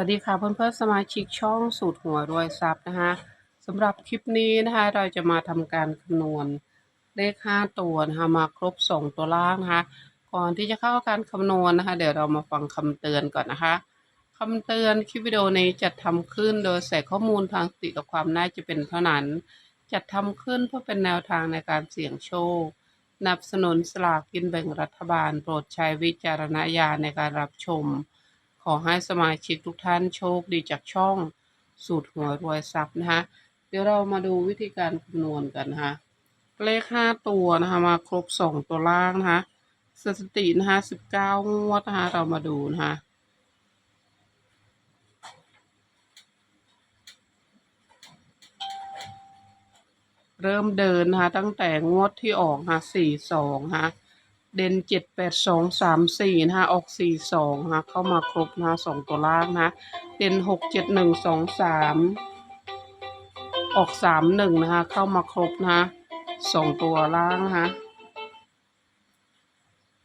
วัสดีค่ะเพื่อนๆสมาชิกช่องสูตรหัวรวยทรัพย์นะคะสำหรับคลิปนี้นะคะเราจะมาทำการคำนวณเลข5ตัวนะคะมาครบ2ตัวล่างนะคะก่อนที่จะเข้าการคำนวณนะคะ เดี๋ยวเรามาฟังคำเตือนก่อนนะคะคำเตือนคลิปวิดีโอนี้จัดทำขึ้นโดยใส่ข้อมูลทางสติกับความน่าจะเป็นเท่านั้น จัดทำขึ้นเพื่อเป็นแนวทางในการเสี่ยงโชคนับสนุนสลากกินแบ่งรัฐบาล โปรดใช้วิจารณญาณในการรับชม ขอให้สมาชิกทุกท่านโชคดีจากช่องสูตรหัวรวยทรัพย์นะคะ เดี๋ยวเรามาดูวิธีการคำนวณกันนะคะ เลขห้าตัวนะคะมาครบสองตัวล่างนะคะ สถิตินะคะสิบเก้างวดนะคะ เรามาดูนะคะเริ่มเดินนะคะตั้งแต่งวดที่ออกค่ะสี่สองค่ะ เด่นเจ็ดแปดสองสามสี่นะคะออกสี่สองนะคะเข้ามาครบนะสองตัวล่างนะเด่นหกเจ็ดหนึ่งสองสามออกสามหนึ่งนะคะเข้ามาครบนะสองตัวล่างนะคะ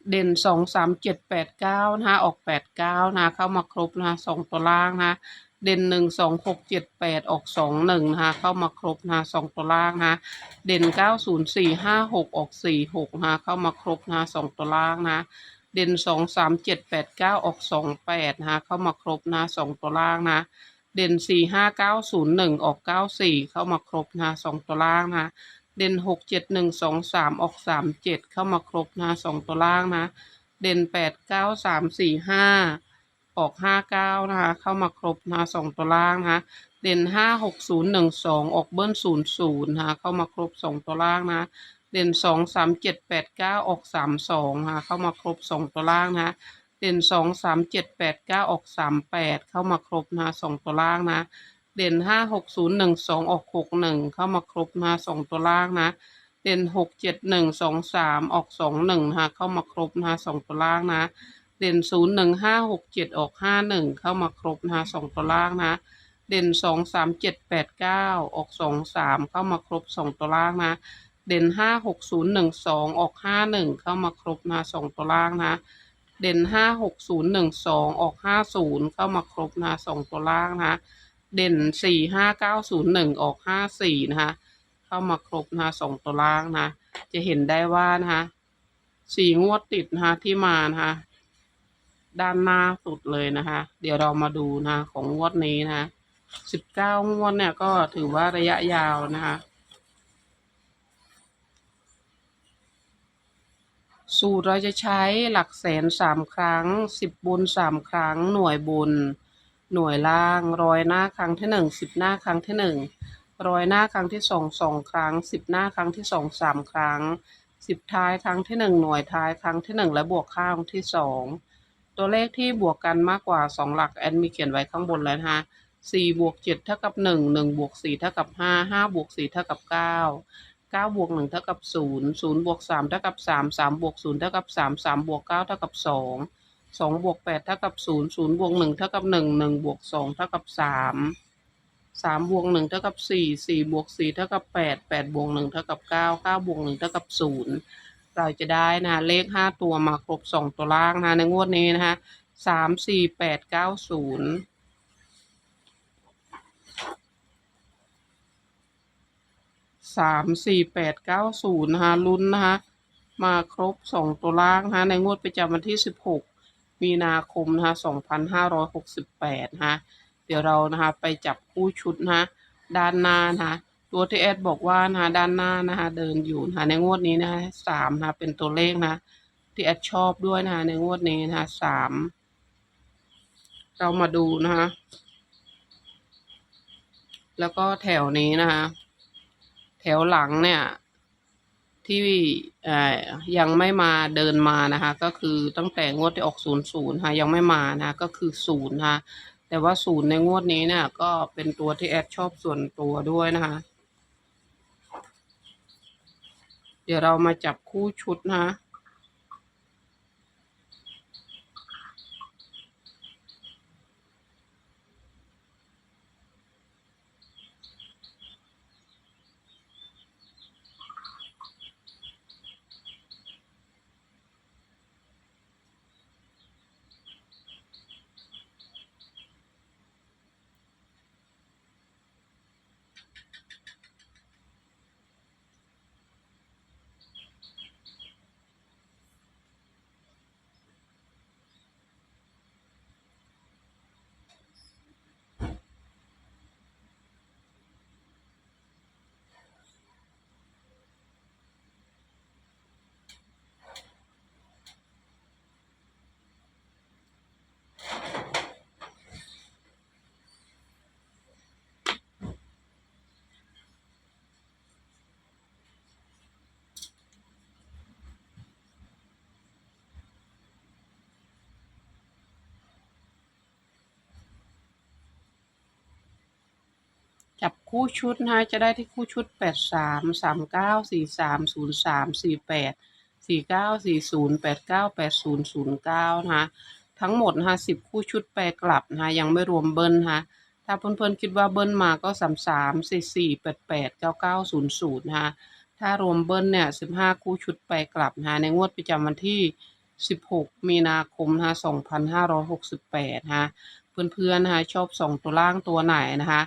เด่นสองสามเจ็ดแปดเก้านะคะออกแปดเก้านะเข้ามาครบนะสองตัวล่างนะ เด่นหนึ่งสองหกเจ็ดแปดออกสองหนึ่งนะคะเข้ามาครบนะคะสองตัวล่างนะคะเด่นเก้าศูนย์สี่ห้าหกออกสี่หกนะคะเข้ามาครบนะคะสองตัวล่างนะเด่นสองสามเจ็ดแปดเก้าออกสองแปดนะคะเข้ามาครบนะสองตัวล่างนะเด่นสี่ห้าเก้าศูนย์หนึ่งออกเก้าสี่เข้ามาครบนะสองตัวล่างนะเด่นหกเจ็ดหนึ่งสองสามออกสามเจ็ดเข้ามาครบนะสองตัวล่างนะเด่นแปดเก้าสามสี่ห้า ออกห้าเก้านะคะ เข้ามาครบนะคะสองตัวล่างนะคะ เด่นห้าหกศูนย์หนึ่งสองออกเบิ้ลศูนย์ศูนย์นะคะเข้ามาครบสองตัวล่างนะเด่นสองสามเจ็ดแปดเก้าออกสามสองนะคะเข้ามาครบสองตัวล่างนะเด่นสองสามเจ็ดแปดเก้าออกสามแปดเข้ามาครบนะสองตัวล่างนะ เด่นห้าหกศูนย์หนึ่งสองออกหกหนึ่งเข้ามาครบนะสองตัวล่างนะ เด่นหกเจ็ดหนึ่งสองสามออกสองหนึ่งนะคะเข้ามาครบนะสองตัวล่างนะ เด่นศูนย์หนึ่งห้าหกเจ็ดออกห้าหนึ่งเข้ามาครบนะคะสองตัวล่างนะเด่นสองสามเจ็ดแปดเก้าออกสองสามเข้ามาครบสองตัวล่างนะเด่นห้าหกศูนย์หนึ่งสองออกห้าหนึ่งเข้ามาครบนะสองตัวล่างนะเด่นห้าหกศูนย์หนึ่งสองออกห้าศูนย์เข้ามาครบนะสองตัวล่างนะเด่นสี่ห้าเก้าศูนย์หนึ่งออกห้าสี่นะคะเข้ามาครบนะคะสองตัวล่างนะจะเห็นได้ว่านะคะสี่งวดติดนะคะที่มานะคะ ด้านหน้าสุดเลยนะคะ เดี๋ยวเรามาดูนะของงวดนี้นะสิบเก้างวดเนี่ยก็ถือว่าระยะยาวนะคะสูตรเราจะใช้หลักแสนสามครั้งสิบบนสามครั้ง หน่วยบนหน่วยล่างร้อยหน้าครั้งที่หนึ่งสิบหน้าครั้งที่หนึ่งร้อยหน้าครั้งที่สองสองครั้งสิบหน้าครั้งที่สองสามครั้งสิบท้ายครั้งที่หนึ่งหน่วยท้ายครั้งที่หนึ่งและบวกข้างที่สอง ตัวเลขที่บวกกันมากกว่าสองหลักแอดมีเขียนไว้ข้างบนแล้วนะคะสี่บวกเจ็ดเท่ากับหนึ่งหนึ่งบวกสี่เท่ากับห้าห้าบวกสี่เท่ากับเก้าเก้าบวกหนึ่งเท่ากับศูนย์ศูนย์บวกสามเท่ากับสามสามบวกศูนย์เท่ากับสามสามบวกเก้าเท่ากับสองสองบวกแปดเท่ากับศูนย์ศูนย์บวกหนึ่งเท่ากับหนึ่งหนึ่งบวกสองเท่ากับสามสามบวกหนึ่งเท่ากับสี่สี่บวกสี่เท่ากับแปดแปดบวกหนึ่งเท่ากับเก้าเก้าบวกหนึ่งเท่ากับศูนย์ เราจะได้นะเลขห้าตัวมาครบสองตัวล่างนะในงวดนี้นะคะสามสี่แปดเก้าศูนย์สามสี่แปดเก้าศูนย์นะคะลุ้นนะคะมาครบสองตัวล่างนะคะในงวดประจำวันที่สิบหกมีนาคมนะคะสองพันห้าร้อยหกสิบแปดนะคะเดี๋ยวเรานะคะไปจับคู่ชุดนะคะด้านหน้านะคะ ตัวที่แอดบอกว่านะคะด้านหน้านะคะเดินอยู่นะคะในงวดนี้นะคะสามนะคะเป็นตัวเลขนะ ที่แอดชอบด้วยนะคะในงวดนี้นะคะสามเรามาดูนะคะแล้วก็แถวนี้นะคะแถวหลังเนี่ย ที่ยังไม่มาเดินมานะคะ ก็คือตั้งแต่งวดที่ออกศูนย์ศูนย์ค่ะยังไม่มานะก็คือศูนย์นะคะแต่ว่าศูนย์ในงวดนี้เนี่ย ก็เป็นตัวที่แอดชอบส่วนตัวด้วยนะคะ เดี๋ยวเรามาจับคู่ชุดนะ จับคู่ชุดนะคะจะได้ที่คู่ชุดแปดสามสามเก้าสี่สามศูนย์สามสี่แปดสี่เก้าสี่ศูนย์แปดเก้าแปดศูนย์ศูนย์เก้านะคะทั้งหมดนะคะสิบคู่ชุดแปรกลับนะคะยังไม่รวมเบิ้ลนะคะถ้าเพื่อนๆคิดว่าเบิ้ลมาก็สามสามสี่สี่แปดแปดเก้าเก้าศูนย์ศูนย์นะคะถ้ารวมเบิ้ลเนี่ยสิบห้าคู่ชุดแปรกลับนะคะในงวดประจำวันที่ 16 มีนาคมนะคะ2568นะคะเพื่อนๆนะคะชอบส่งตัวล่างตัวไหนนะคะ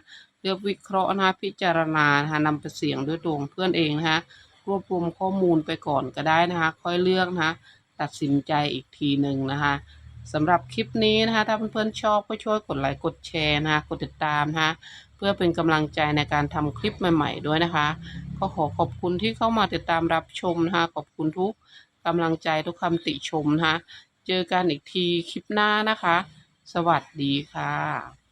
เลือกวิเคราะห์นะคะพิจารณานะคะนำไปเสี่ยงด้วยดวงเพื่อนเองนะคะรวบรวมข้อมูลไปก่อนก็ได้นะคะ ค่อยเลือกนะคะตัดสินใจอีกทีหนึ่งนะคะสำหรับคลิปนี้นะคะ ถ้าเพื่อนๆชอบก็ช่วยกดไลค์กดแชร์นะคะกดติดตามนะคะเพื่อเป็นกำลังใจในการทำคลิปใหม่ ๆ ด้วยนะคะ ก็ขอขอบคุณที่เข้ามาติดตามรับชมนะคะขอบคุณทุกกำลังใจทุกคำติชมนะคะเจอกันอีกทีคลิปหน้านะคะ สวัสดีค่ะ